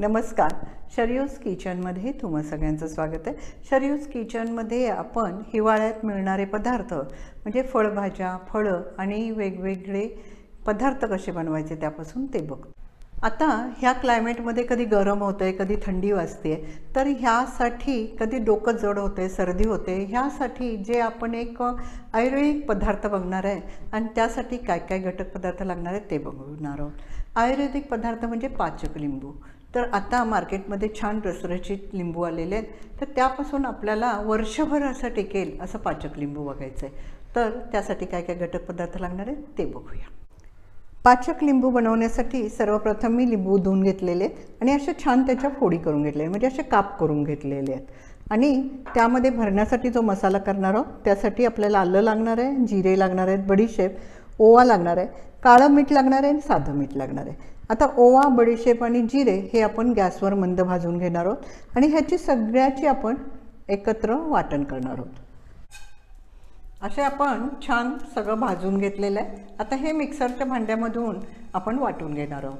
नमस्कार. शरयूज किचनमध्ये तुम्हा सगळ्यांचं स्वागत आहे. शरयूज किचनमध्ये आपण हिवाळ्यात मिळणारे पदार्थ म्हणजे फळभाज्या फळं आणि वेगवेगळे पदार्थ कसे बनवायचे त्यापासून ते बघतो. आता ह्या क्लायमेटमध्ये कधी गरम होतं आहे कधी थंडी वाजते तर ह्यासाठी कधी डोकं जड होते सर्दी होते ह्यासाठी जे आपण एक आयुर्वेदिक पदार्थ बघणार आहे आणि त्यासाठी काय काय घटक पदार्थ लागणार आहेत ते बघणार आहोत. आयुर्वेदिक पदार्थ म्हणजे पाचक लिंबू. तर आता मार्केटमध्ये छान रसरशीत लिंबू आलेले आहेत. तर त्यापासून आपल्याला वर्षभर असं टिकेल असं पाचक लिंबू बघायचं आहे. तर त्यासाठी काय काय घटक पदार्थ लागणार आहेत ते बघूया. पाचक लिंबू बनवण्यासाठी सर्वप्रथम मी लिंबू धुवून घेतलेले आहेत आणि असे छान त्याच्या फोडी करून घेतलेले म्हणजे असे काप करून घेतलेले आहेत. आणि त्यामध्ये भरण्यासाठी जो मसाला करणार आहोत त्यासाठी आपल्याला आलं लागणार आहे जिरे लागणार आहेत बडीशेप ओवा लागणार आहे काळं मीठ लागणार आहे आणि साधं मीठ लागणार आहे. आता ओवा बडीशेप आणि जिरे हे आपण गॅसवर मंद भाजून घेणार आहोत आणि ह्याची सगळ्याची आपण एकत्र वाटण करणार आहोत. असे आपण छान सगळं भाजून घेतलेलं आहे. आता हे मिक्सरच्या भांड्यामधून आपण वाटून घेणार आहोत.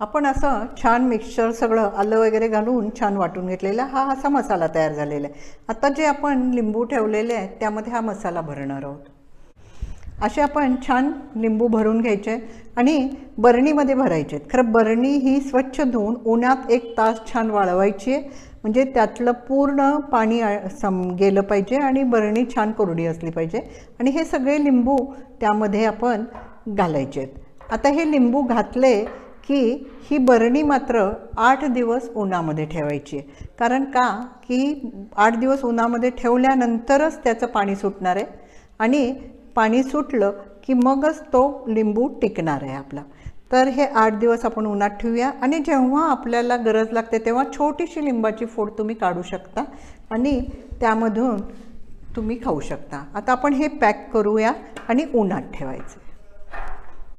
आपण असं छान मिक्सचर सगळं आलं वगैरे घालून छान वाटून घेतलेला हा असा मसाला तयार झालेला आहे. आता जे आपण लिंबू ठेवलेले आहेत त्यामध्ये हा मसाला भरणार आहोत. असे आपण छान लिंबू भरून घ्यायचे आणि बरणीमध्ये भरायचे. खरं बरणी ही स्वच्छ धुवून उन्हात एक तास छान वाळवायची आहे. म्हणजे त्यातलं पूर्ण पाणी सम गेलं पाहिजे आणि बरणी छान कोरडी असली पाहिजे. आणि हे सगळे लिंबू त्यामध्ये आपण घालायचे आहेत. आता हे लिंबू घातले की ही बरणी मात्र आठ दिवस उन्हामध्ये ठेवायची आहे. कारण का? की आठ दिवस उन्हामध्ये ठेवल्यानंतरच त्याचं पाणी सुटणार आहे. आणि पाणी सुटलं की मगच तो लिंबू टिकणार आहे आपला. तर हे आठ दिवस आपण उन्हात ठेवूया. आणि जेव्हा आपल्याला गरज लागते तेव्हा छोटीशी लिंबाची फोड तुम्ही काढू शकता आणि त्यामधून तुम्ही खाऊ शकता. आता आपण हे पॅक करूया आणि उन्हात ठेवायचं.